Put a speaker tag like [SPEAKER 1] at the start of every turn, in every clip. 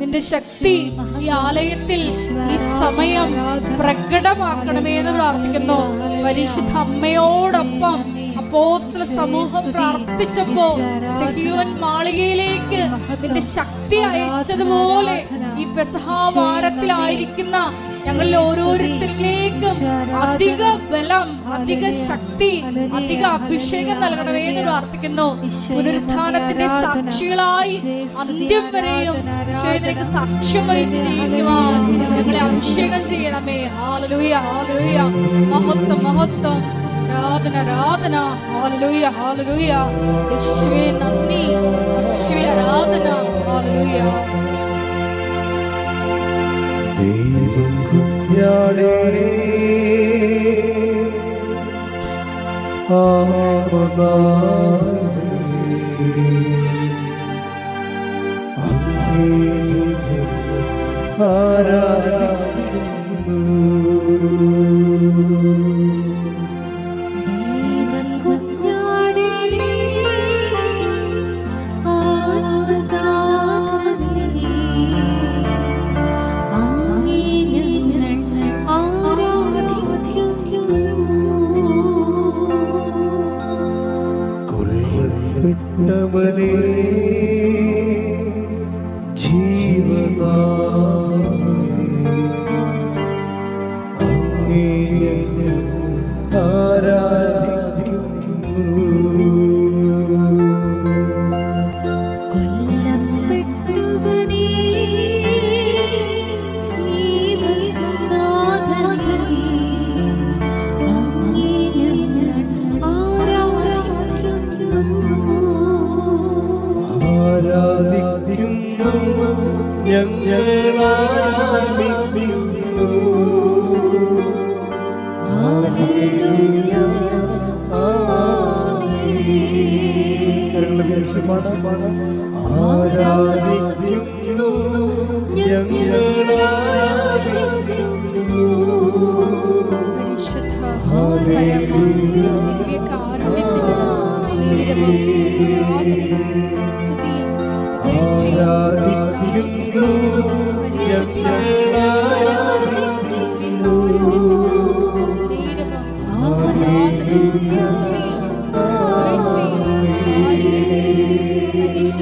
[SPEAKER 1] നിന്റെ ശക്തി ഈ ആലയത്തിൽ ഈ സമയം പ്രകടമാക്കണമേ എന്ന് പ്രാർത്ഥിക്കുന്നു. പരിശുദ്ധ അമ്മയോടൊപ്പം അപ്പോസ്തല സമൂഹം പ്രാർത്ഥിച്ചപ്പോ സഹിയോൻ മാളികയിലേക്ക് നിന്റെ ശക്തി അയച്ചതുപോലെ ഈ പെസഹാവാരത്തിലായിരിക്കുന്ന ഞങ്ങളിൽ ഓരോരുത്തരിലേക്കും അധിക ബലം അധിക ശക്തി അധിക അഭിഷേകം നൽകണമേ എന്ന് പ്രാർത്ഥിക്കുന്നു. പുനരുദ്ധാനത്തിന്റെ സാക്ഷികളായി അന്ത്യം വരെയും ഈശോയിലേക്ക് സാക്ഷ്യം വഹിച്ച് ജീവിക്കുവാൻ. ഞങ്ങളെ അഭിഷേകം ചെയ്യണമേ. Hallelujah hallelujah. മഹത്വം മഹത്വം. ആരാധന ആരാധന. ഹാലലൂയ ഹാലലൂയ യേശുവേ നന്ദി. യേശുവേ ആരാധന. ഹാലലൂയ
[SPEAKER 2] ദൈവം കുഞ്ഞാടേ ആരാധിക്കുന്നു.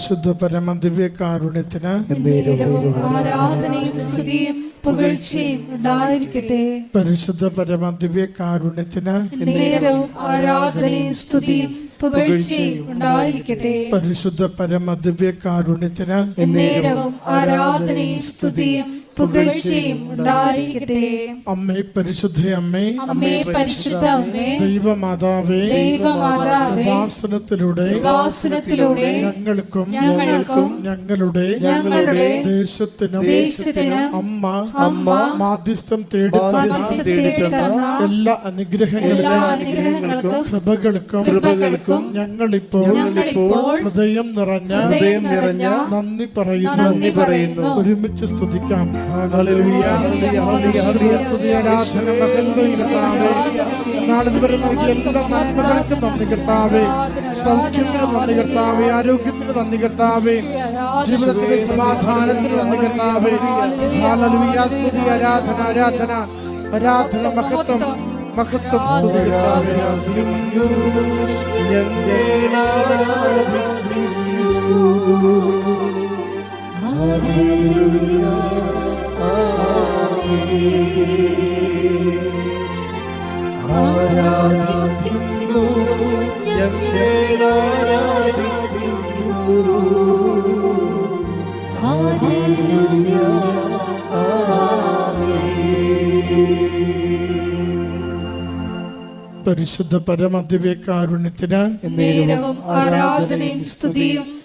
[SPEAKER 1] പരിശുദ്ധ പരമ
[SPEAKER 3] ദിവ്യ കാരുണ്യത്തിന് പരിശുദ്ധ പരമ ദിവ്യ കാരുണ്യത്തിന്
[SPEAKER 1] ആരാധനയും സ്തുതിയും
[SPEAKER 3] പരിശുദ്ധ പരമ ദിവ്യ കാരുണ്യത്തിന്
[SPEAKER 1] ആരാധനയും സ്തുതിയും പുകഴ്ചയും ഉണ്ടായിരിക്കട്ടെ.
[SPEAKER 3] അമ്മേ പരിശുദ്ധ അമ്മേ.
[SPEAKER 1] അമ്മേ പരിശുദ്ധ അമ്മേ.
[SPEAKER 3] ദൈവമാതാവേ.
[SPEAKER 1] ദൈവമാതാവേ.
[SPEAKER 3] ഞങ്ങൾക്കും
[SPEAKER 1] ഞങ്ങൾക്കും
[SPEAKER 3] ഞങ്ങളുടെ
[SPEAKER 1] ഞങ്ങളുടെ
[SPEAKER 3] ദേശത്തിനും
[SPEAKER 1] ദേശത്തിനും
[SPEAKER 3] അമ്മ
[SPEAKER 1] അമ്മ
[SPEAKER 3] മാധ്യസ്ഥം തേടി
[SPEAKER 1] മാധ്യസ്ഥം തേടി തന്ന
[SPEAKER 3] എല്ലാ
[SPEAKER 1] അനുഗ്രഹങ്ങൾക്കും
[SPEAKER 3] കൃപകൾക്കും
[SPEAKER 1] കൃപകൾക്കും
[SPEAKER 3] ഞങ്ങളിപ്പോൾ ഹൃദയം നിറഞ്ഞ
[SPEAKER 1] ഹൃദയം നിറഞ്ഞ
[SPEAKER 3] നന്ദി പറയുന്നു.
[SPEAKER 1] നന്ദി പറയുന്നു.
[SPEAKER 3] ഒരുമിച്ച് സ്തുതിക്കാം. നന്ദി നന്ദി ആരോഗ്യത്തിന് നന്ദി കർത്താവേ. ജീവിതത്തിലെ സമാധാനത്തിന് നന്ദി കർത്താവേ. സ്തുതി ആരാധന ആരാധന ആരാധന മഹത്വം മഹത്വം കർത്താവേ.
[SPEAKER 2] ആരാധിക്കുന്നു ഹല്ലേലൂയ
[SPEAKER 3] പരിശുദ്ധ പരമദിവ്യകാരുണ്യത്തിന്
[SPEAKER 4] കാരുണ്യത്തിന് ആരാധനയും സ്തുതിയും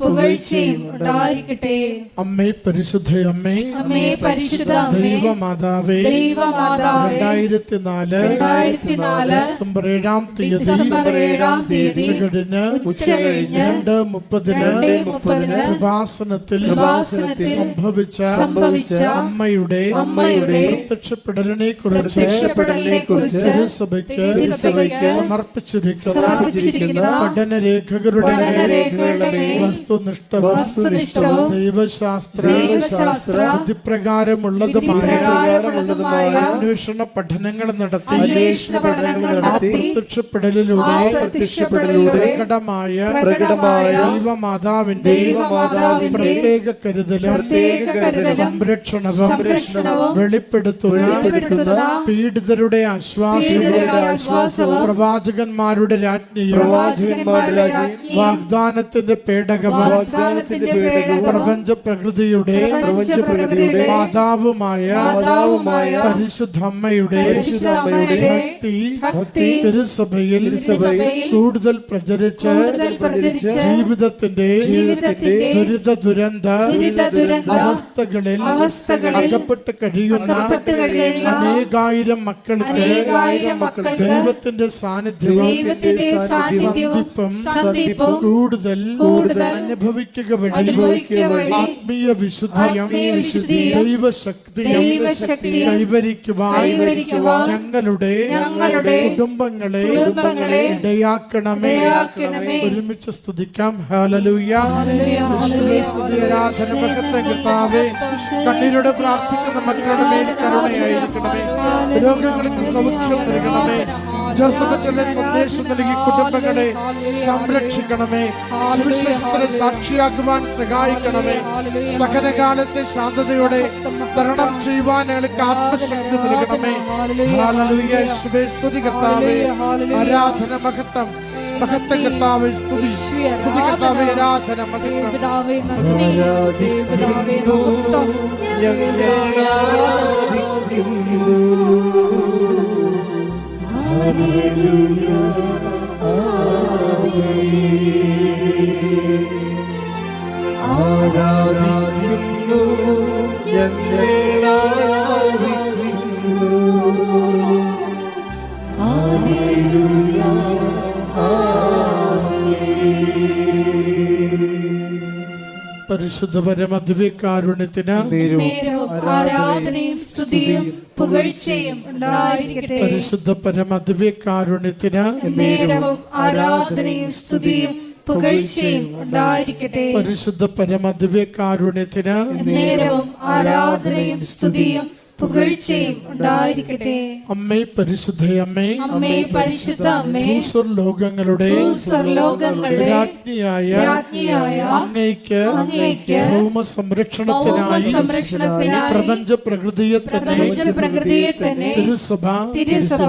[SPEAKER 4] പുകഴ്ചയും ഉണ്ടായിരിക്കട്ടെ
[SPEAKER 3] അമ്മേ പരിശുദ്ധ അമ്മേ.
[SPEAKER 4] അമ്മേ പരിശുദ്ധ
[SPEAKER 3] ദൈവമാതാവേ.
[SPEAKER 4] ദൈവമാതാവേ.
[SPEAKER 3] രണ്ടായിരത്തി നാല്
[SPEAKER 4] രണ്ടായിരത്തി നാല്
[SPEAKER 3] ഡിസംബർ ഏഴാം തീയതി.
[SPEAKER 4] ഡിസംബർ ഏഴാം തീയതി.
[SPEAKER 3] ഉച്ചകഴിഞ്ഞ്
[SPEAKER 4] ഉച്ചകഴിഞ്ഞ്
[SPEAKER 3] രണ്ട് മുപ്പതിന്
[SPEAKER 4] മുപ്പതിന്
[SPEAKER 3] കൃപാസനത്തിൽ
[SPEAKER 4] കൃപാസനത്തിൽ
[SPEAKER 3] സംഭവിച്ച
[SPEAKER 4] സംഭവിച്ച
[SPEAKER 3] അമ്മയുടെ
[SPEAKER 4] അമ്മയുടെ
[SPEAKER 3] പ്രത്യക്ഷപ്പെടലിനെ കുറിച്ച്
[SPEAKER 4] പ്രത്യക്ഷപ്പെടലിനെക്കുറിച്ച്
[SPEAKER 3] തിരുസഭയ്ക്ക്
[SPEAKER 4] തിരുസഭയ്ക്ക്
[SPEAKER 3] സമർപ്പിച്ചിരിക്കുന്ന
[SPEAKER 4] പഠന മേൽ
[SPEAKER 3] വസ്തുനിഷ്ഠവും ദൈവശാസ്ത്ര അന്വേഷണ പഠനങ്ങൾ നടത്തി പ്രത്യക്ഷപ്പെടലിലൂടെ പ്രകടമായ
[SPEAKER 4] പ്രകടമായ
[SPEAKER 3] ദൈവമാതാവിന്റെ
[SPEAKER 4] ദൈവമാതാവിന്റെ
[SPEAKER 3] പ്രത്യേക കരുതലും
[SPEAKER 4] പ്രത്യേക കരുതലും
[SPEAKER 3] സംരക്ഷണവും
[SPEAKER 4] സംരക്ഷണവും
[SPEAKER 3] വെളിപ്പെടുത്തുന്ന പീഡിതരുടെ ആശ്വാസവും പ്രവാചകന്മാരുടെ രാജ്ഞിയും വാഗ്ദാനത്തിന്റെ പേടകവും
[SPEAKER 4] വാഗ്ദാനത്തിന്റെ
[SPEAKER 3] പ്രപഞ്ച പ്രകൃതിയുടെ
[SPEAKER 4] പ്രപഞ്ച പ്രകൃതിയുടെ
[SPEAKER 3] മാതാവുമായ
[SPEAKER 4] മാതാവുമായ
[SPEAKER 3] പരിശുദ്ധമ്മയുടെ
[SPEAKER 4] പരിശുദ്ധമ്മയുടെ
[SPEAKER 3] ഭക്തി
[SPEAKER 4] ഭക്തി
[SPEAKER 3] തിരുസഭയിൽ കൂടുതൽ പ്രചരിച്ച്
[SPEAKER 4] പ്രചരിച്ച്
[SPEAKER 3] ജീവിതത്തിന്റെ
[SPEAKER 4] ജീവിതത്തിന്റെ
[SPEAKER 3] ദുരിത ദുരന്ത
[SPEAKER 4] ദുരന്ത
[SPEAKER 3] അവസ്ഥകളിൽ അകപ്പെട്ട് കഴിയുന്ന അനേകായിരം മക്കൾക്ക് ദൈവത്തിന്റെ സാന്നിധ്യം
[SPEAKER 4] ദൈവത്തിന്റെ സാന്നിധ്യവും
[SPEAKER 3] സന്ധിപ്പും കൂടുതൽ
[SPEAKER 4] കൂടുതൽ
[SPEAKER 3] അനുഭവിക്കുക വഴി ആത്മീയ ദൈവശക്തിയും
[SPEAKER 4] ദൈവശക്തിയും
[SPEAKER 3] കൈവരിക്കുവാൻ ഞങ്ങളുടെ കുടുംബങ്ങളെ
[SPEAKER 4] കുടുംബങ്ങളെ
[SPEAKER 3] ഇടയാക്കണമേ. ഒരുമിച്ച് സ്തുതിക്കാം. ഹാലലൂയ സ്തുതി ആരാധന മഹത്വം കർത്താവേ. കണ്ണീരോടെ പ്രാർത്ഥിക്കുന്ന മക്കളുടെ മേൽ കരുണയായിരിക്കണമേ. രോഗങ്ങൾക്ക് സൗഖ്യം നൽകണമേ. ജോസഫ് ചെറിയ സന്ദേശം നൽകി കുടുംബങ്ങളെ സംരക്ഷിക്കണമേ. സുവിശേഷത്തിന് സാക്ഷിയാക്കുവാൻ സഹായിക്കണമേ. സഹനകാലത്തെ ശാന്തതയോടെ തരണം ചെയ്യുവാൻ ഞങ്ങൾക്ക് ആത്മശക്തി നൽകണമേ. ഹാലലൂയ യേശുവേ, സ്തുതി കർത്താവേ. ആരാധന മഹത്വം. മഹത്വ സ്തുതി. സ്തുതി കർത്താവേ ആരാധന
[SPEAKER 2] ആരാധിക്കുന്നു ഹല്ലേലൂയ ആരാധിക്കുന്നു ഞങ്ങൾ ആരാധിക്കുന്നു ഹല്ലേലൂയ
[SPEAKER 3] പരിശുദ്ധ പരമദ്വ്യകാരുണ്യത്തിന്
[SPEAKER 4] നേരവും ആരാധനയും സ്തുതിയും പുകഴ്ചയും ഉണ്ടായിരിക്കട്ടെ.
[SPEAKER 3] പരിശുദ്ധ പരമദ്വ്യകാരുണ്യത്തിന്
[SPEAKER 4] നേരവും ആരാധനയും സ്തുതിയും പുകഴ്ചയും ഉണ്ടായിരിക്കട്ടെ.
[SPEAKER 3] പരിശുദ്ധ പരമദ്വ്യകാരുണ്യത്തിന്
[SPEAKER 4] നേരവും ആരാധനയും സ്തുതിയും പുകഴ്ചയും ഉണ്ടായിരിക്കട്ടെ.
[SPEAKER 3] അമ്മേ പരിശുദ്ധ
[SPEAKER 4] അമ്മേ. പരിശുദ്ധ അമ്മേ.
[SPEAKER 3] ഭൂസ്വർ ലോകങ്ങളുടെ രാജ്ഞിയായ അങ്ങയ്ക്ക് ഭൗമ സംരക്ഷണത്തിനായി
[SPEAKER 4] സംരക്ഷണത്തിനായി
[SPEAKER 3] പ്രപഞ്ച പ്രകൃതിയെ തന്നെ
[SPEAKER 4] പ്രപഞ്ച പ്രകൃതിയെ തന്നെ
[SPEAKER 3] തിരുസഭ
[SPEAKER 4] തിരുസഭ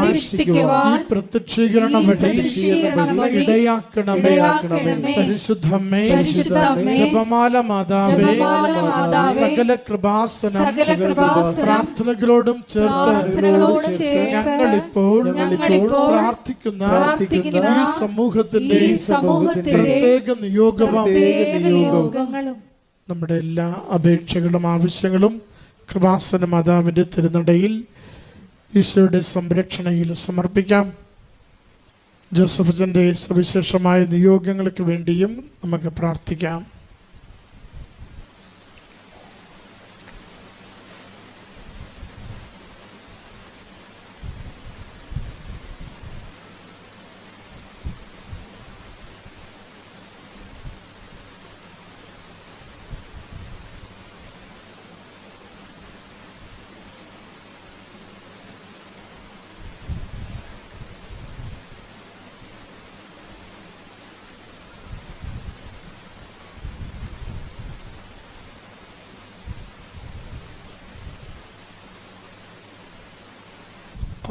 [SPEAKER 3] പ്രതിഷ്ഠിക്കുവാൻ ഈ പ്രത്യക്ഷീകരണ വഴി ഇടയാക്കണമേ. പരിശുദ്ധമ്മേ ജപമാല മാതാവേ. സകല കൃപാസനം, പ്രാർത്ഥനകളോടും ചേർത്ത് ഞങ്ങളിപ്പോൾ പ്രാർത്ഥിക്കുന്ന ഈ സമൂഹത്തിന്റെ പ്രത്യേക നിയോഗവും നമ്മുടെ എല്ലാ അപേക്ഷകളും ആവശ്യങ്ങളും കൃപാസന മാതാവിന്റെ തിരുനടയിൽ ഈശോയുടെ സംരക്ഷണയിൽ സമർപ്പിക്കാം. ജോസഫച്ചന്റെ സവിശേഷമായ നിയോഗങ്ങൾക്ക് വേണ്ടിയും നമുക്ക് പ്രാർത്ഥിക്കാം.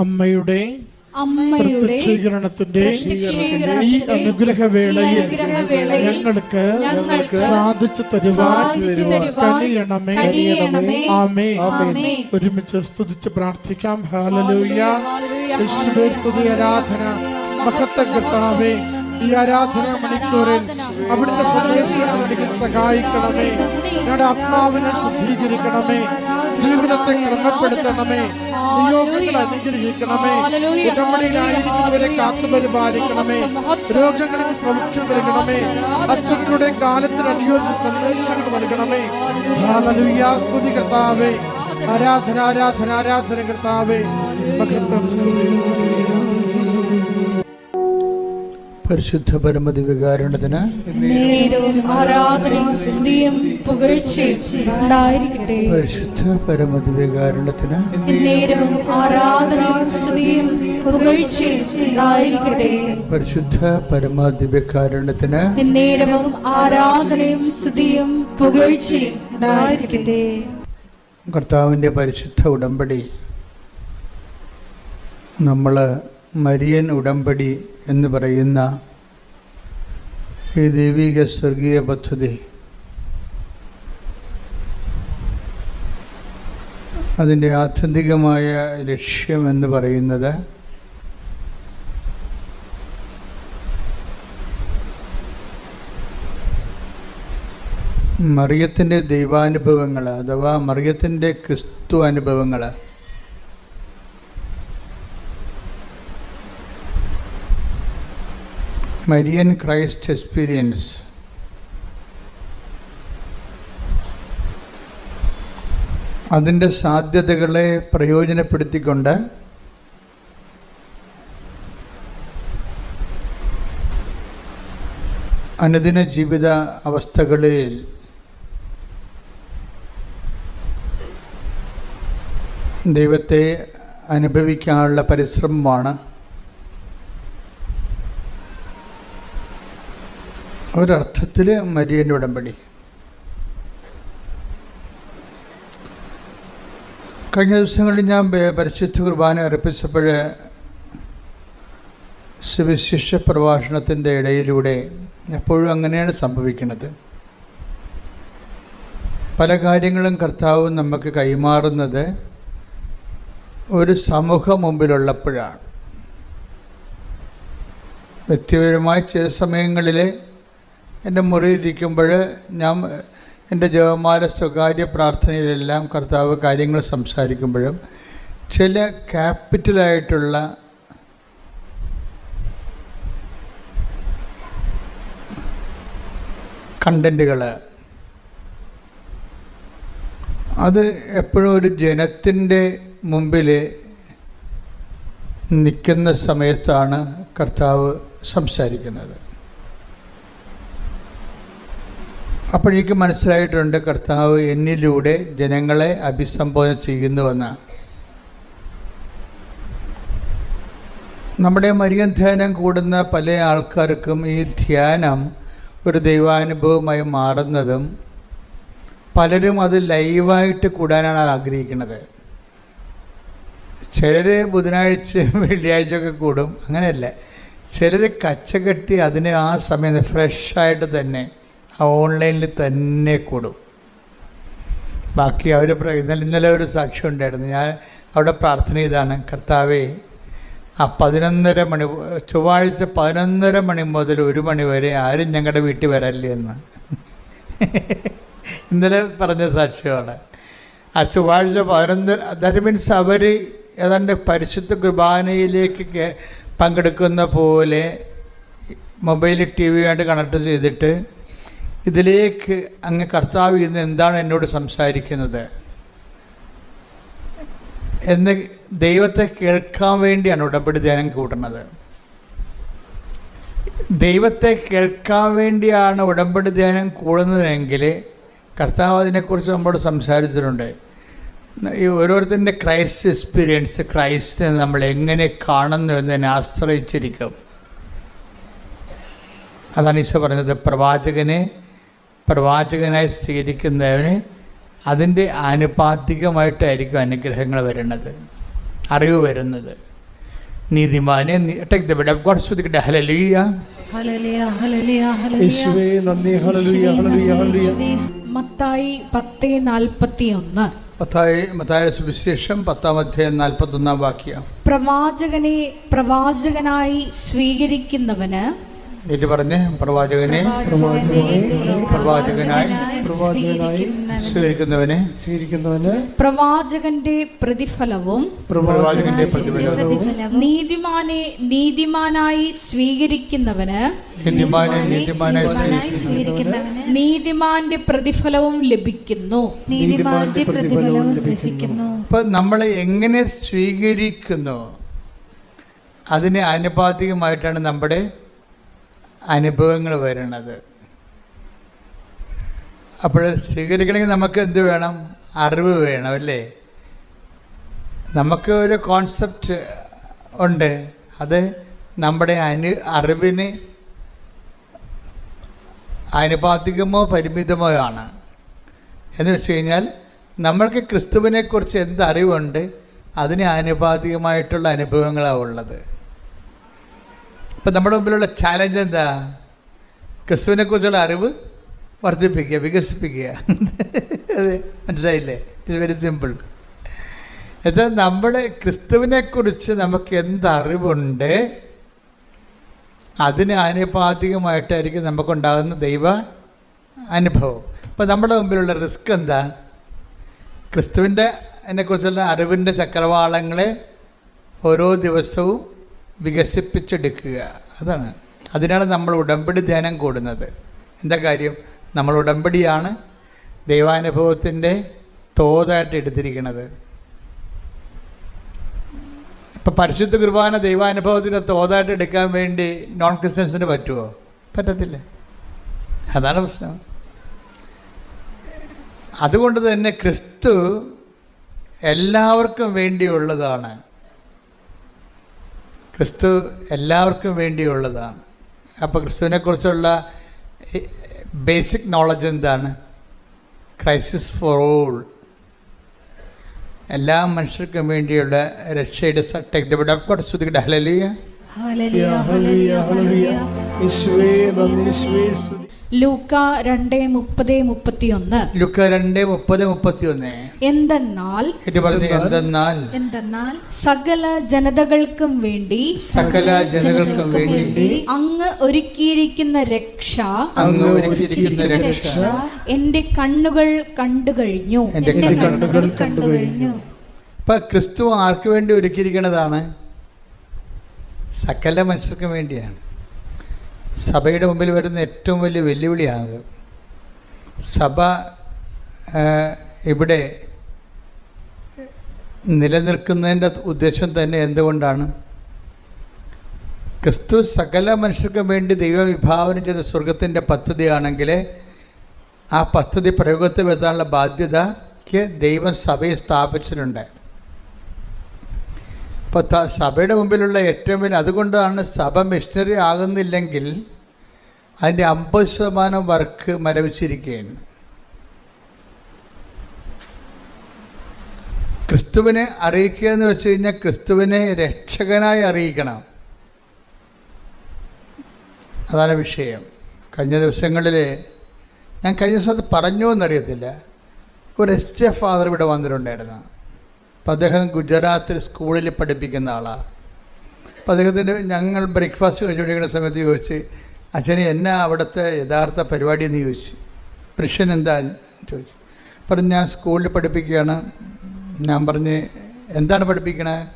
[SPEAKER 3] അമ്മയുടെ പ്രത്യക്ഷീകരണത്തിന്റെ ഈ അനുഗ്രഹവേളയിൽ
[SPEAKER 4] വേളയിൽ അനുഗ്രഹവേളയിൽ
[SPEAKER 3] ഞങ്ങൾക്ക്
[SPEAKER 4] ഞങ്ങൾക്ക്
[SPEAKER 3] സാധിച്ചു തരുവാൻ കനിയണമേ. ആമേ. ഒരുമിച്ച് സ്തുതിച്ച് പ്രാർത്ഥിക്കാം. ഹാലലൂയ. യേശുവേ സ്തുതി ആരാധന. മഹത്വ കർത്താവേ ഈ ആരാധന മണിക്കൂറിൽ അവിടുത്തെ സന്ദേശങ്ങൾ എനിക്ക് സഹായിക്കണമേ. ഞങ്ങളുടെ ആത്മാവിനെ ശുദ്ധീകരിക്കണമേ. ജീവിതത്തെ ക്രമപ്പെടുത്തണമേ. നിയോഗങ്ങൾ അനുഗ്രഹിക്കണമേ. ഉടമ്പടിയിലായിരിക്കുന്നവരെ കാത്തുപരിപാലിക്കണമേ രോഗങ്ങളിൽ സൗഖ്യം നൽകണമേ. അച്ഛനുടെ കാലത്തിന് അനുയോജ്യ സന്ദേശങ്ങൾ നൽകണമേ. സ്തുതി കർത്താവേ. ആരാധന ആരാധന ആരാധന കർത്താവേ. മഹത്വം സ്തുതി.
[SPEAKER 5] പരിശുദ്ധ
[SPEAKER 4] പരമതി വികാരണത്തിന്
[SPEAKER 5] പരിശുദ്ധ
[SPEAKER 4] പരമതി വികാരണത്തിന്
[SPEAKER 5] പരിശുദ്ധ പരമാധി
[SPEAKER 4] വികാരണത്തിന് ആരാധനയും സ്തുതിയും പുകഴ്ചയും ഉണ്ടായിരിക്കട്ടെ.
[SPEAKER 5] കർത്താവിന്റെ പരിശുദ്ധ ഉടമ്പടി. നമ്മൾ മരിയൻ ഉടമ്പടി എന്ന് പറയുന്ന ഈ ദൈവിക സ്വർഗീയ പദ്ധതി. അതിന്റെ ആത്യന്തികമായ ലക്ഷ്യം എന്ന് പറയുന്നത് മറിയത്തിന്റെ ദൈവാനുഭവങ്ങൾ അഥവാ മറിയത്തിന്റെ ക്രിസ്തു അനുഭവങ്ങൾ മരിയൻ ക്രൈസ്റ്റ് എക്സ്പീരിയൻസ് അതിന്റെ സാധ്യതകളെ പ്രയോജനപ്പെടുത്തിക്കൊണ്ട് അനുദിന ജീവിത അവസ്ഥകളിൽ ദൈവത്തെ അനുഭവിക്കാനുള്ള പരിശ്രമമാണ് ഒരർത്ഥത്തിൽ മരിയന്റെ ഉടമ്പടി. കഴിഞ്ഞ ദിവസങ്ങളിൽ ഞാൻ പരിശുദ്ധ കുർബാന അർപ്പിച്ചപ്പോൾ സുവിശിഷ്യ പ്രഭാഷണത്തിന്റെ ഇടയിലൂടെ എപ്പോഴും അങ്ങനെയാണ് സംഭവിക്കുന്നത്. പല കാര്യങ്ങളും കർത്താവ് നമുക്ക് കൈമാറുന്നത് ഒരു സമൂഹം മുമ്പിലുള്ളപ്പോഴാണ്. വ്യക്തിപരമായി ചില സമയങ്ങളിൽ എന്റെ മുറിയിരിക്കുമ്പോൾ ഞാൻ എന്റെ ജപമാല സ്വകാര്യ പ്രാർത്ഥനയിലെല്ലാം കർത്താവ് കാര്യങ്ങൾ സംസാരിക്കുമ്പോഴും ചില ക്യാപിറ്റലായിട്ടുള്ള കണ്ടന്റുകൾ അത് എപ്പോഴും ഒരു ജനത്തിന്റെ മുമ്പിൽ നിൽക്കുന്ന സമയത്താണ് കർത്താവ് സംസാരിക്കുന്നത്. അപ്പോഴേക്ക് മനസ്സിലായിട്ടുണ്ട് കർത്താവ് എന്നിലൂടെ ജനങ്ങളെ അഭിസംബോധന ചെയ്യുന്നുവെന്ന്. നമ്മുടെ മരിയൻ ധ്യാനം കൂടുന്ന പല ആൾക്കാർക്കും ഈ ധ്യാനം ഒരു ദൈവാനുഭവമായി മാറുന്നതും പലരും അത് ലൈവായിട്ട് കൂടാനാണ് ആഗ്രഹിക്കുന്നത്. ചിലർ ബുധനാഴ്ച വെള്ളിയാഴ്ചയൊക്കെ കൂടും അങ്ങനെയല്ല. ചിലർ കച്ചകെട്ടി അതിനെ ആ സമയത്ത് ഫ്രഷായിട്ട് തന്നെ ഓൺലൈനിൽ തന്നെ കൂടും. ബാക്കി അവർ ഇന്നലെ ഇന്നലെ ഒരു സാക്ഷി ഉണ്ടായിരുന്നു. ഞാൻ അവിടെ പ്രാർത്ഥന ചെയ്താണ് കർത്താവേ ആ പതിനൊന്നര മണി ചൊവ്വാഴ്ച പതിനൊന്നര മണി മുതൽ ഒരു മണി വരെ ആരും ഞങ്ങളുടെ വീട്ടിൽ വരല്ലേ എന്ന്. ഇന്നലെ പറഞ്ഞ സാക്ഷിയാണ് ആ ചൊവ്വാഴ്ച പതിനൊന്നര ദാറ്റ് മീൻസ് അവർ ഏതാണ്ട് പരിശുദ്ധ കുർബാനയിലേക്ക് പങ്കെടുക്കുന്ന പോലെ മൊബൈൽ ടി വിയായിട്ട് കണക്ട് ചെയ്തിട്ട് ഇതിലേക്ക് അങ്ങ് കർത്താവ് ഇന്ന് എന്താണ് എന്നോട് സംസാരിക്കുന്നത്? എന്ന് ദൈവത്തെ കേൾക്കാൻ വേണ്ടിയാണ് ഉടമ്പടി ധ്യാനം കൂട്ടുന്നത്. ദൈവത്തെ കേൾക്കാൻ വേണ്ടിയാണ് ഉടമ്പടി ധ്യാനം കൂടുന്നതെങ്കിൽ കർത്താവ് അതിനെക്കുറിച്ച് നമ്മോട് സംസാരിച്ചിട്ടുണ്ട്. ഈ ഓരോരുത്തരുടെ ക്രൈസ്റ്റ് എക്സ്പീരിയൻസ് ക്രൈസ്റ്റിനെ നമ്മൾ എങ്ങനെ കാണുന്നു എന്നതിനെ ആശ്രയിച്ചിരിക്കും. അതാണ് ഈശോ പറഞ്ഞത് പ്രവാചകനെ പ്രവാചകനായി സ്വീകരിക്കുന്നവന് അതിന്റെ ആനുപാതികമായിട്ടായിരിക്കും അനുഗ്രഹങ്ങൾ വരുന്നത് അറിവ് വരുന്നത്. നീതിമാനെ take the bid of God hallelujah
[SPEAKER 4] Mathai പത്ത് നാൽപ്പത്തി ഒന്ന്
[SPEAKER 5] മത്തായി മത്തായ സുവിശേഷം പത്താം അധ്യായം നാൽപ്പത്തൊന്നാം വാക്യം.
[SPEAKER 4] പ്രവാചകനെ പ്രവാചകനായി സ്വീകരിക്കുന്നവന്
[SPEAKER 5] എന്നിട്ട് പറഞ്ഞ് പ്രവാചകനെ പ്രവാചകനായി
[SPEAKER 2] പ്രവാചകനായി
[SPEAKER 5] സ്വീകരിക്കുന്നവനെ.
[SPEAKER 2] സ്വീകരിക്കുന്നവന്
[SPEAKER 4] പ്രവാചകന്റെ പ്രതിഫലവും
[SPEAKER 5] പ്രവാചകന്റെ പ്രതിഫലവും
[SPEAKER 4] നീതിമാനെ നീതിമാനായി സ്വീകരിക്കുന്നവന്
[SPEAKER 5] നീതിമാനെ നീതിമാനായി സ്വീകരിക്കുന്നവന്
[SPEAKER 4] നീതിമാന്റെ പ്രതിഫലവും ലഭിക്കുന്നു.
[SPEAKER 2] നീതിമാന്റെ പ്രതിഫലവും ലഭിക്കുന്നു.
[SPEAKER 5] അപ്പൊ നമ്മളെ എങ്ങനെ സ്വീകരിക്കുന്നു? അതിനെ ആനുപാതികമായിട്ടാണ് നമ്മുടെ അനുഭവങ്ങൾ വരുന്നത് അപ്പോൾ സ്വീകരിക്കണമെങ്കിൽ നമുക്ക് എന്ത് വേണം? അറിവ് വേണം അല്ലേ? നമുക്ക് ഒരു കോൺസെപ്റ്റ് ഉണ്ട്. അത് നമ്മുടെ അനു അറിവിന് ആനുപാതികമോ പരിമിതമോ ആണ്. എന്ന് വെച്ച് കഴിഞ്ഞാൽ നമ്മൾക്ക് ക്രിസ്തുവിനെക്കുറിച്ച് എന്ത് അറിവുണ്ട്? അതിന് ആനുപാതികമായിട്ടുള്ള അനുഭവങ്ങളാണ് ഉള്ളത്. ഇപ്പം നമ്മുടെ മുമ്പിലുള്ള ചാലഞ്ച് എന്താ? ക്രിസ്തുവിനെക്കുറിച്ചുള്ള അറിവ് വർദ്ധിപ്പിക്കുക വികസിപ്പിക്കുക. അതെ മനസ്സിലായില്ലേ? ഇറ്റ്സ് വെരി സിമ്പിൾ എന്നാൽ നമ്മുടെ ക്രിസ്തുവിനെക്കുറിച്ച് നമുക്ക് എന്തറിവുണ്ട് അതിന് ആനുപാതികമായിട്ടായിരിക്കും നമുക്കുണ്ടാകുന്ന ദൈവ അനുഭവം. അപ്പോൾ നമ്മുടെ മുമ്പിലുള്ള റിസ്ക് എന്താ? ക്രിസ്തുവിന്റെ അതിനെക്കുറിച്ചുള്ള അറിവിന്റെ ചക്രവാളങ്ങളെ ഓരോ ദിവസവും വികസിപ്പിച്ചെടുക്കുക. അതാണ്. അതിനാണ് നമ്മൾ ഉടമ്പടി ധ്യാനം കൂടുന്നത്. എന്താ കാര്യം? നമ്മൾ ഉടമ്പടിയാണ് ദൈവാനുഭവത്തിന്റെ തോതായിട്ട് എടുത്തിരിക്കുന്നത്. ഇപ്പം പരിശുദ്ധ കുർബാന ദൈവാനുഭവത്തിന്റെ തോതായിട്ട് എടുക്കാൻ വേണ്ടി നോൺ ക്രിസ്ത്യൻസിന് പറ്റുമോ പറ്റത്തില്ല. അതാണ് പ്രശ്നം. അതുകൊണ്ട് തന്നെ ക്രിസ്തു എല്ലാവർക്കും വേണ്ടിയുള്ളതാണ്. ക്രിസ്തു എല്ലാവർക്കും വേണ്ടിയുള്ളതാണ്. അപ്പോൾ ക്രിസ്തുവിനെക്കുറിച്ചുള്ള ബേസിക് നോളജ് എന്താണ്? ക്രൈസിസ് ഫോർ ഓൾ എല്ലാ മനുഷ്യർക്കും വേണ്ടിയുള്ള രക്ഷയുടെ ശ്രദ്ധിക്കട്ടെ
[SPEAKER 4] ലൂക്ക രണ്ട് മുപ്പത് മുപ്പത്തിയൊന്ന്.
[SPEAKER 5] ലുക്ക രണ്ട് മുപ്പത് മുപ്പത്തി ഒന്ന്
[SPEAKER 4] എന്തെന്നാൽ?
[SPEAKER 5] ഇത് പറഞ്ഞു എന്തെന്നാൽ?
[SPEAKER 4] എന്തെന്നാൽ? സകല ജനതകൾക്കും വേണ്ടി
[SPEAKER 5] സകല ജനങ്ങൾക്കും വേണ്ടി
[SPEAKER 4] അങ്ങ് ഒരുക്കിയിരിക്കുന്ന രക്ഷ
[SPEAKER 5] അങ്ങ് ഒരുക്കിയിരിക്കുന്ന രക്ഷ
[SPEAKER 4] എന്റെ കണ്ണുകൾ കണ്ടു കഴിഞ്ഞു.
[SPEAKER 5] എന്റെ
[SPEAKER 2] കണ്ണുകൾ കണ്ടു കഴിഞ്ഞു.
[SPEAKER 5] ഇപ്പൊ ക്രിസ്തു ആർക്ക് വേണ്ടി ഒരുക്കിയിരിക്കുന്നതാണ് സകല മനുഷ്യർക്കും വേണ്ടിയാണ്. സഭയുടെ മുമ്പിൽ വരുന്ന ഏറ്റവും വലിയ വെല്ലുവിളിയാണത്. സഭ ഇവിടെ നിലനിൽക്കുന്നതിന്റെ ഉദ്ദേശം തന്നെ എന്തുകൊണ്ടാണ്? ക്രിസ്തു സകല മനുഷ്യർക്കും വേണ്ടി ദൈവവിഭാവനം ചെയ്ത സ്വർഗത്തിന്റെ പദ്ധതിയാണെങ്കിൽ ആ പദ്ധതി പ്രയോഗത്തിൽ വരുത്താനുള്ള ബാധ്യതയ്ക്ക് ദൈവം സഭയെ സ്ഥാപിച്ചിട്ടുണ്ട്. അപ്പോൾ സഭയുടെ മുമ്പിലുള്ള ഏറ്റവും വലിയ അതുകൊണ്ടാണ് സഭ മിഷണറി ആകുന്നില്ലെങ്കിൽ അതിന്റെ അമ്പത് ശതമാനം വർക്ക് മരവിച്ചിരിക്കുകയാണ്. ക്രിസ്തുവിനെ അറിയിക്കുക എന്ന് വെച്ച് കഴിഞ്ഞാൽ ക്രിസ്തുവിനെ രക്ഷകനായി അറിയിക്കണം. അതാണ് വിഷയം. കഴിഞ്ഞ ദിവസങ്ങളിൽ ഞാൻ കഴിഞ്ഞ ദിവസം അത് പറഞ്ഞോ എന്നറിയത്തില്ല ഒരു എസ് ജെ ഫാദർ ഇവിടെ വന്നിട്ടുണ്ടായിരുന്നു. അപ്പം അദ്ദേഹം ഗുജറാത്തിൽ സ്കൂളിൽ പഠിപ്പിക്കുന്ന ആളാണ് അപ്പം അദ്ദേഹത്തിന്റെ ഞങ്ങൾ ബ്രേക്ക്ഫാസ്റ്റ് കഴിച്ചുകൊണ്ടിരിക്കുന്ന സമയത്ത് ചോദിച്ച് അച്ഛന് എന്നാ അവിടുത്തെ യഥാർത്ഥ പരിപാടി? എന്ന് ചോദിച്ചു. പ്രഷൻ എന്താ? ചോദിച്ചു. പറഞ്ഞു ഞാൻ സ്കൂളിൽ പഠിപ്പിക്കുകയാണ്. ഞാൻ പറഞ്ഞ് എന്താണ് പഠിപ്പിക്കണേ?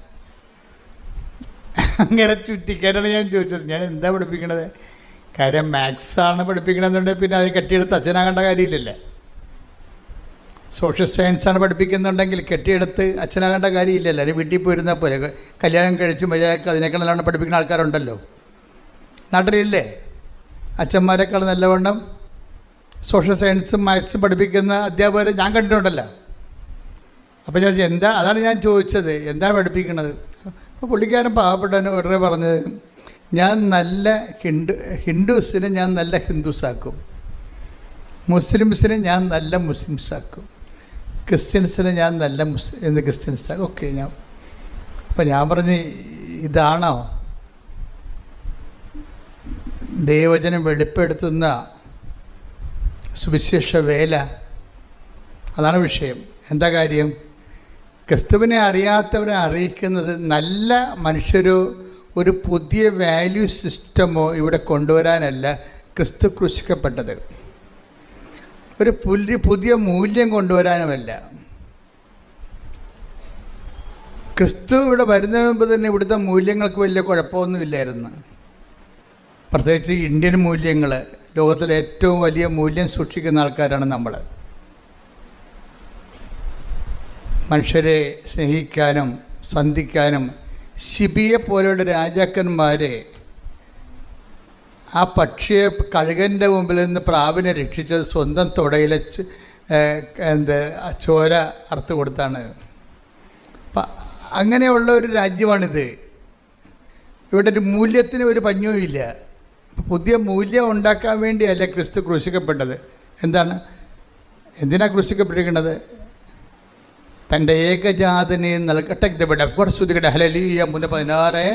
[SPEAKER 5] അങ്ങനെ ചുറ്റിക്കാനാണ് ഞാൻ ചോദിച്ചത്. ഞാൻ എന്താ പഠിപ്പിക്കണത്? കാര്യം മാത്സാണ് പഠിപ്പിക്കണമെന്നുണ്ടെങ്കിൽ പിന്നെ അത് കെട്ടിയെടുത്ത് അച്ഛനാകേണ്ട കാര്യമില്ലല്ലേ? സോഷ്യൽ സയൻസാണ് പഠിപ്പിക്കുന്നുണ്ടെങ്കിൽ കെട്ടിയെടുത്ത് അച്ഛനാകേണ്ട കാര്യമില്ലല്ലോ. അല്ലെങ്കിൽ വീട്ടിൽ പോയിരുന്നാൽ പോലെ കല്യാണം കഴിച്ച് മര്യാദയ്ക്ക് അതിനേക്കാൾ നല്ലവണ്ണം പഠിപ്പിക്കുന്ന ആൾക്കാരുണ്ടല്ലോ. നാട്ടിലില്ലേ? അച്ഛന്മാരെക്കാൾ നല്ലവണ്ണം സോഷ്യൽ സയൻസും മാത്സും പഠിപ്പിക്കുന്ന അധ്യാപകരെ ഞാൻ കണ്ടിട്ടുണ്ടല്ലോ. അപ്പോൾ ഞാൻ എന്താ? അതാണ് ഞാൻ ചോദിച്ചത്. എന്താ പഠിപ്പിക്കുന്നത് അപ്പോൾ പുള്ളിക്കാരൻ പാവപ്പെട്ടവന് ഉടനെ പറഞ്ഞത് ഞാൻ നല്ല ഹിന്ദു ഹിന്ദുസിനെ ഞാൻ നല്ല ഹിന്ദുസാക്കും. മുസ്ലിംസിനെ ഞാൻ നല്ല മുസ്ലിംസാക്കും. ക്രിസ്ത്യൻസിനെ ഞാൻ നല്ല മുസ്ലിം ക്രിസ്ത്യൻസ് ഓക്കെ ഞാൻ അപ്പം ഞാൻ പറഞ്ഞ് ഇതാണോ? ദൈവജനം വെളിപ്പെടുത്തുന്ന സുവിശേഷ വേല? അതാണ് വിഷയം. എന്താ കാര്യം? ക്രിസ്തുവിനെ അറിയാത്തവരെ അറിയിക്കുന്നത് നല്ല മനുഷ്യരോ ഒരു പുതിയ വാല്യൂ സിസ്റ്റമോ ഇവിടെ കൊണ്ടുവരാനല്ല ക്രിസ്തു ക്രൂശിക്കപ്പെട്ടത്. ഒരു പുല്ലി പുതിയ മൂല്യം കൊണ്ടുവരാനുമല്ല. ക്രിസ്തു ഇവിടെ വരുന്നതിന് മുമ്പ് തന്നെ ഇവിടുത്തെ മൂല്യങ്ങൾക്ക് വലിയ കുഴപ്പമൊന്നുമില്ലായിരുന്നു. പ്രത്യേകിച്ച് ഇന്ത്യൻ മൂല്യങ്ങൾ ലോകത്തിലെ ഏറ്റവും വലിയ മൂല്യം സൂക്ഷിക്കുന്ന ആൾക്കാരാണ് നമ്മൾ മനുഷ്യരെ സ്നേഹിക്കാനും സന്ധിക്കാനും ശിബിയെ പോലെയുള്ള രാജാക്കന്മാരെ ആ പക്ഷിയെ കഴുകന്റെ മുമ്പിൽ നിന്ന് പ്രാവിനെ രക്ഷിച്ചത് സ്വന്തം തുടയിലെ എന്ത് ചോര അറുത്ത് കൊടുത്താണ്. അങ്ങനെയുള്ള ഒരു രാജ്യമാണിത്. ഇവിടെ ഒരു മൂല്യത്തിന് ഒരു പഞ്ഞുമില്ല പുതിയ മൂല്യം ഉണ്ടാക്കാൻ വേണ്ടിയല്ല ക്രിസ്തു ക്രൂശിക്കപ്പെട്ടത്? എന്താണ്? എന്തിനാണ് ക്രൂശിക്കപ്പെട്ടിരിക്കുന്നത്? തന്റെ ഏകജാതനെ നൽകട്ടെ ശ്രുതികട ഹലലീയ മുന്ന പതിനാറ്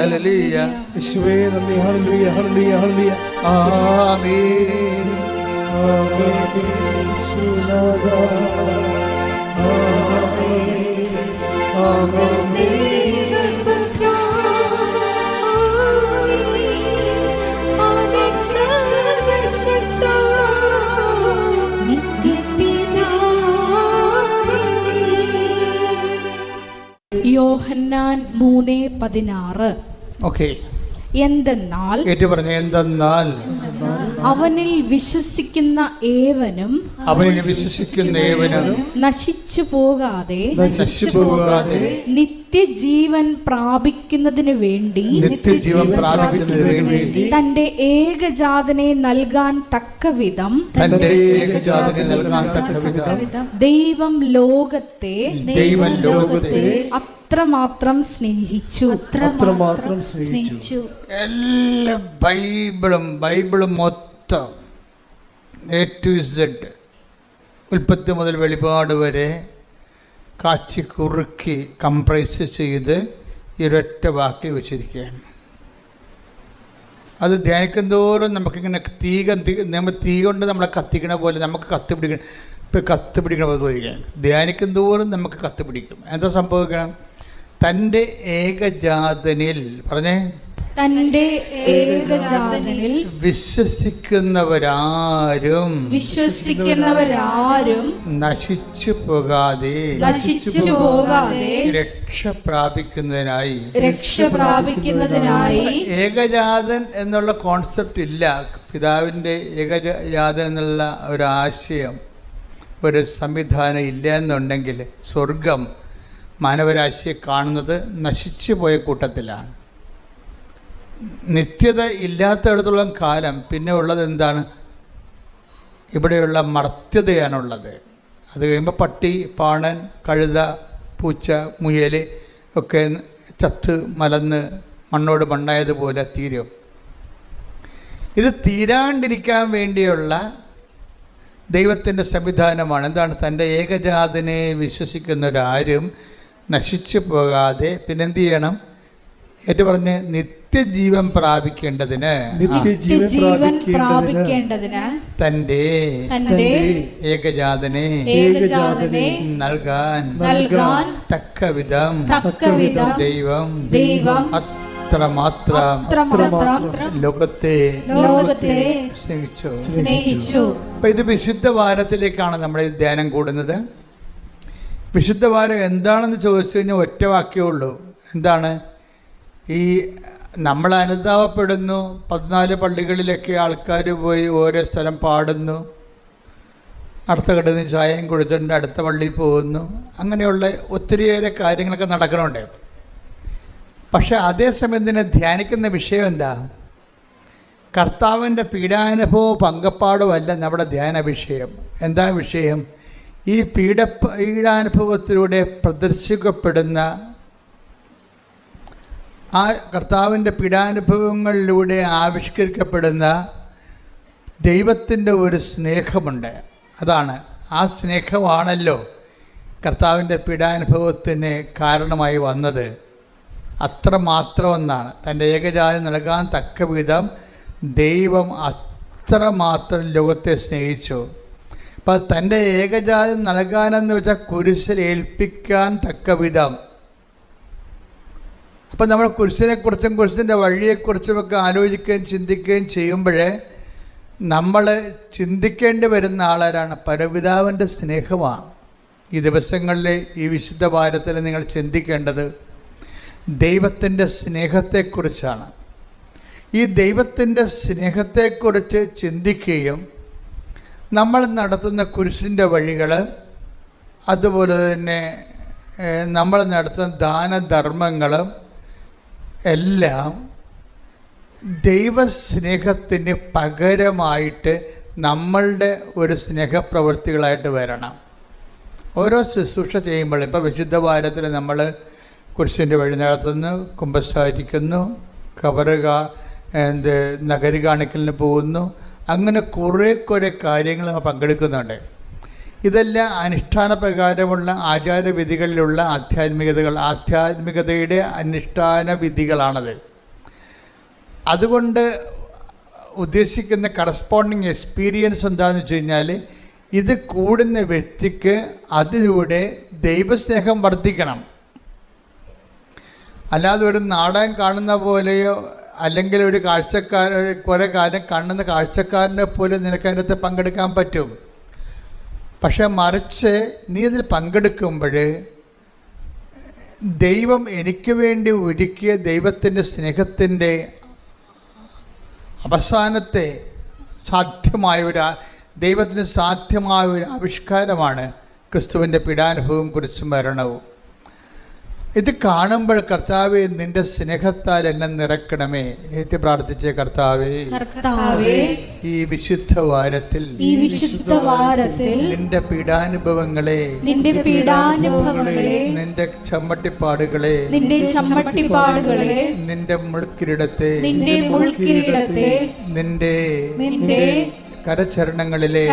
[SPEAKER 5] ഹലലീയ
[SPEAKER 4] യോഹന്നാൻ മൂന്ന് പതിനാറ്.
[SPEAKER 5] ഓക്കെ
[SPEAKER 4] എന്തെന്നാൽ
[SPEAKER 5] പറഞ്ഞു എന്തെന്നാൽ
[SPEAKER 4] അവനിൽ വിശ്വസിക്കുന്ന ഏവനും
[SPEAKER 5] അവനിൽ വിശ്വസിക്കുന്ന ഏവനും
[SPEAKER 4] നശിച്ചു പോകാതെ
[SPEAKER 5] നശിച്ചു പോകാതെ
[SPEAKER 4] നിത്യജീവൻ പ്രാപിക്കുന്നതിനു വേണ്ടി
[SPEAKER 5] നിത്യജീവൻ പ്രാപിക്കുന്നതിന് വേണ്ടി
[SPEAKER 4] തന്റെ ഏകജാതനെ നൽകാൻ തക്കവിധം
[SPEAKER 5] തന്റെ ഏകജാതനെ നൽകാൻ തക്ക വിധം
[SPEAKER 4] ദൈവം ലോകത്തെ
[SPEAKER 5] ദൈവം ലോകത്തെ
[SPEAKER 4] അത്രമാത്രം സ്നേഹിച്ചു.
[SPEAKER 2] അത്രമാത്രം സ്നേഹിച്ചു.
[SPEAKER 5] എല്ലാ ബൈബിളും ബൈബിളും മൊത്തം എ ടു ഇസഡ് ഉൽപ്പത്തി മുതൽ വെളിപാട് വരെ കാച്ചി കുറുക്കി കംപ്രൈസ് ചെയ്ത് ഇരൊറ്റ ഒരൊറ്റ വാക്കി വെച്ചിരിക്കുകയാണ്. അത് ധ്യാനിക്കും തോറും നമുക്കിങ്ങനെ തീ കത്തി നമ്മൾ തീ കൊണ്ട് നമ്മളെ കത്തിക്കണ പോലെ നമുക്ക് കത്തി പിടിക്കണം ഇപ്പം കത്തി പിടിക്കണ പോലെ ധ്യാനിക്കും തോറും നമുക്ക് കത്തി പിടിക്കും. എന്താ സംഭവിക്കണം? തന്റെ ഏകജാതനിൽ പറഞ്ഞേ.
[SPEAKER 4] തന്റെ ഏകജാതനിൽ
[SPEAKER 5] വിശ്വസിക്കുന്നവരാരും
[SPEAKER 4] വിശ്വസിക്കുന്നവരാരും
[SPEAKER 5] നശിച്ചു പോകാതെ
[SPEAKER 4] നശിച്ചു പോകാതെ
[SPEAKER 5] രക്ഷ പ്രാപിക്കുന്നതിനായി.
[SPEAKER 4] രക്ഷ പ്രാപിക്കുന്നതിനായി
[SPEAKER 5] ഏകജാതൻ എന്നുള്ള കോൺസെപ്റ്റ് ഇല്ല. പിതാവിന്റെ ഏകജാതൻ എന്നുള്ള ഒരു ആശയം ഒരു സംവിധാനം ഇല്ല എന്നുണ്ടെങ്കിൽ സ്വർഗം മാനവരാശിയെ കാണുന്നത് നശിച്ചു പോയ കൂട്ടത്തിലാണ്. നിത്യത ഇല്ലാത്തടത്തോളം കാലം പിന്നെ ഉള്ളത് എന്താണ്? ഇവിടെയുള്ള മർത്യതയാണുള്ളത്. അത് കഴിയുമ്പോൾ പട്ടി പാണൻ കഴുത പൂച്ച മുയൽ ഒക്കെ ചത്ത് മലന്ന് മണ്ണോട് മണ്ണായതുപോലെ തീരും. ഇത് തീരാണ്ടിരിക്കാൻ വേണ്ടിയുള്ള ദൈവത്തിന്റെ സംവിധാനമാണ്. എന്താണ്? തന്റെ ഏകജാതനെ വിശ്വസിക്കുന്നവരാരും നശിച്ചു പോകാതെ പിന്നെന്ത് ചെയ്യണം ഏറ്റു പറഞ്ഞ് നിത്യജീവൻ പ്രാപിക്കേണ്ടതിന്.
[SPEAKER 2] നിത്യജീവൻ പ്രാപിക്കേണ്ടതിന്
[SPEAKER 5] തന്റെ
[SPEAKER 4] തന്റെ
[SPEAKER 5] ഏകജാതനെ
[SPEAKER 4] ഏകജാതനെ
[SPEAKER 5] നൽകാൻ
[SPEAKER 4] നൽകാൻ
[SPEAKER 5] തക്കവിധം
[SPEAKER 4] തക്കവിധം
[SPEAKER 5] ദൈവം
[SPEAKER 4] ദൈവം
[SPEAKER 5] അത്രമാത്രം
[SPEAKER 4] അത്രമാത്രം
[SPEAKER 5] ലോകത്തെ
[SPEAKER 4] ലോകത്തെ
[SPEAKER 5] സ്നേഹിച്ചു.
[SPEAKER 4] സ്നേഹിച്ചു.
[SPEAKER 5] അപ്പം ഇത് വിശുദ്ധ വാരത്തിലേക്കാണ് നമ്മൾ ധ്യാനം കൂടുന്നത്. വിശുദ്ധ വാരം എന്താണെന്ന് ചോദിച്ചു കഴിഞ്ഞാൽ ഒറ്റ വാക്യേ ഉള്ളൂ. എന്താണ്? ഈ നമ്മൾ അനുതാപപ്പെടുന്നു പതിനാല് പള്ളികളിലൊക്കെ ആൾക്കാർ പോയി ഓരോ സ്ഥലം പാടുന്നു അടുത്ത കടന്ന് ചായയും കൊടുത്തിട്ടുണ്ട് അടുത്ത പള്ളിയിൽ പോകുന്നു അങ്ങനെയുള്ള ഒത്തിരിയേറെ കാര്യങ്ങളൊക്കെ നടക്കുന്നുണ്ട് പക്ഷെ അതേസമയം തന്നെ ധ്യാനിക്കുന്ന വിഷയം എന്താ? കർത്താവിന്റെ പീഡാനുഭവവും പങ്കപ്പാടുമല്ല നമ്മുടെ ധ്യാന വിഷയം. എന്താ വിഷയം? ഈ പീഡ പീഡാനുഭവത്തിലൂടെ പ്രദർശിക്കപ്പെടുന്ന ആ കർത്താവിന്റെ പീഡാനുഭവങ്ങളിലൂടെ ആവിഷ്കരിക്കപ്പെടുന്ന ദൈവത്തിന്റെ ഒരു സ്നേഹമുണ്ട്. അതാണ്. ആ സ്നേഹമാണല്ലോ കർത്താവിന്റെ പീഡാനുഭവത്തിന് കാരണമായി വന്നത്. അത്രമാത്രമെന്നാണ് തന്റെ ഏകജാതി നൽകാൻ തക്ക വിധം ദൈവം അത്രമാത്രം ലോകത്തെ സ്നേഹിച്ചു. അപ്പം തന്റെ ഏകജാതം നൽകാനെന്ന് വെച്ചാൽ കുരിശിൽ ഏൽപ്പിക്കാൻ തക്ക വിധം. അപ്പം നമ്മൾ കുരിശിനെക്കുറിച്ചും കുരിശിന്റെ വഴിയെക്കുറിച്ചുമൊക്കെ ആലോചിക്കുകയും ചിന്തിക്കുകയും ചെയ്യുമ്പോൾ നമ്മൾ ചിന്തിക്കേണ്ടി വരുന്ന ആളാരാണ്? പരപിതാവിന്റെ സ്നേഹമാണ്. ഈ ദിവസങ്ങളിൽ ഈ വിശുദ്ധ വാരത്തിൽ നിങ്ങൾ ചിന്തിക്കേണ്ടത് ദൈവത്തിന്റെ സ്നേഹത്തെക്കുറിച്ചാണ്. ഈ ദൈവത്തിന്റെ സ്നേഹത്തെക്കുറിച്ച് ചിന്തിക്കുകയും നമ്മൾ നടത്തുന്ന കുരിശിന്റെ വഴികൾ അതുപോലെ തന്നെ നമ്മൾ നടത്തുന്ന ദാനധർമ്മങ്ങളും എല്ലാം ദൈവസ്നേഹത്തിന് പകരമായിട്ട് നമ്മളുടെ ഒരു സ്നേഹപ്രവൃത്തികളായിട്ട് വരണം. ഓരോ ശുശ്രൂഷ ചെയ്യുമ്പോൾ ഇപ്പോൾ വിശുദ്ധ വാരത്തിൽ നമ്മൾ കുരിശിന്റെ വഴി നടത്തുന്നു കുമ്പസാരിക്കുന്നു കവറുക എന്ത് നഗരി കാണിക്കലിന് പോകുന്നു അങ്ങനെ കുറേ കുറേ കാര്യങ്ങൾ പങ്കെടുക്കുന്നുണ്ട്. ഇതെല്ലാം അനുഷ്ഠാന പ്രകാരമുള്ള ആചാരവിധികളിലുള്ള ആധ്യാത്മികതകൾ ആധ്യാത്മികതയുടെ അനുഷ്ഠാന വിധികളാണത് അതുകൊണ്ട് ഉദ്ദേശിക്കുന്ന കറസ്പോണ്ടിങ് എക്സ്പീരിയൻസ് എന്താണെന്ന് വെച്ച് കഴിഞ്ഞാൽ ഇത് കൂടുന്ന വ്യക്തിക്ക് അതിലൂടെ ദൈവസ്നേഹം വർദ്ധിക്കണം. അല്ലാതെ ഒരു നാടകം കാണുന്ന പോലെയോ അല്ലെങ്കിൽ ഒരു കാഴ്ചക്കാരൻ കുറേ കാലം കാണുന്ന കാഴ്ചക്കാരനെ പോലും നിനക്ക് അതിനകത്ത് പങ്കെടുക്കാൻ പറ്റും. പക്ഷെ മറിച്ച് നീ അതിൽ പങ്കെടുക്കുമ്പോൾ ദൈവം എനിക്ക് വേണ്ടി ഒരുക്കിയ ദൈവത്തിന്റെ സ്നേഹത്തിന്റെ അവസാനത്തെ സാധ്യമായ ഒരു ദൈവത്തിന് സാധ്യമായ ഒരു ആവിഷ്കാരമാണ് ക്രിസ്തുവിന്റെ പീഡാനുഭവം കുറിച്ചും മരണവും. ഇത് കാണുമ്പോൾ കർത്താവെ നിന്റെ സ്നേഹത്താൽ എന്നെ നിറക്കണമേ ഏറ്റു പ്രാർത്ഥിച്ച കർത്താവേ ഈ വിശുദ്ധ വാരത്തിൽ
[SPEAKER 4] ഈ വിശുദ്ധ വാരത്തിൽ
[SPEAKER 5] നിന്റെ പീഡാനുഭവങ്ങളെ
[SPEAKER 4] നിന്റെ പീഡാനുഭവങ്ങളെ
[SPEAKER 5] നിന്റെ ചമ്മട്ടിപ്പാടുകളെ
[SPEAKER 4] നിന്റെ ചമ്മട്ടിപ്പാടുകളെ
[SPEAKER 5] നിന്റെ മുൾക്കിരിടത്തെ
[SPEAKER 4] നിന്റെ മുൾക്കിരീടത്തെ
[SPEAKER 5] നിന്റെ
[SPEAKER 4] നിന്റെ
[SPEAKER 5] കരചരണങ്ങളിലെ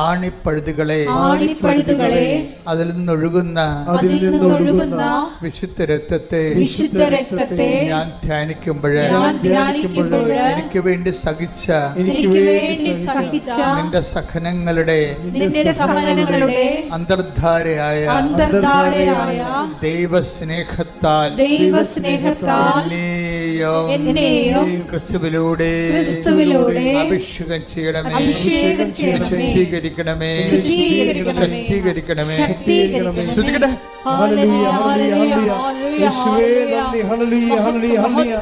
[SPEAKER 5] ആണിപ്പഴുതുകളെ
[SPEAKER 4] ആണിപ്പഴുതുകളെ
[SPEAKER 5] അതിൽ നിന്നൊഴുകുന്ന
[SPEAKER 4] അതിൽ നിന്നൊഴുകുന്ന
[SPEAKER 5] വിശുദ്ധ രക്തത്തെ
[SPEAKER 4] വിശുദ്ധ രക്തത്തെ
[SPEAKER 5] ഞാൻ ധ്യാനിക്കുമ്പോൾ
[SPEAKER 4] ഞാൻ ധ്യാനിക്കുമ്പോൾ
[SPEAKER 5] എനിക്ക് വേണ്ടി സഹിച്ച
[SPEAKER 4] എനിക്ക് വേണ്ടി സഹിച്ച
[SPEAKER 5] നിന്റെ സഹനങ്ങളുടെ
[SPEAKER 4] നിന്റെ സഹനങ്ങളുടെ
[SPEAKER 5] അന്തർധാരയായ
[SPEAKER 4] അന്തർധാരയായ
[SPEAKER 5] ദൈവസ്നേഹത്താൽ
[SPEAKER 4] ദൈവസ്നേഹത്താൽ
[SPEAKER 5] എന്നെയും ക്രിസ്തുവിലൂടെ
[SPEAKER 4] ക്രിസ്തുവിലൂടെ
[SPEAKER 5] അഭിഷേകം ചെയ്യണമേ
[SPEAKER 4] അഭിഷേകം ചെയ്യണമേ.
[SPEAKER 5] ശുദ്ധീകരിക്കണമേ
[SPEAKER 4] ശുദ്ധീകരിക്കണമേ.
[SPEAKER 5] ശക്തീകരിക്കണമേ
[SPEAKER 4] ശക്തീകരിക്കണമേ.
[SPEAKER 2] Hallelujah, hallelujah, hallelujah. യേശുവേ നന്ദി ഹല്ലേലൂയ ഹല്ലേലൂയ ഹല്ലേലൂയ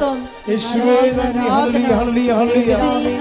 [SPEAKER 2] യേശുവേ നന്ദി ഹല്ലേലൂയ ഹല്ലേലൂയ ഹല്ലേലൂയ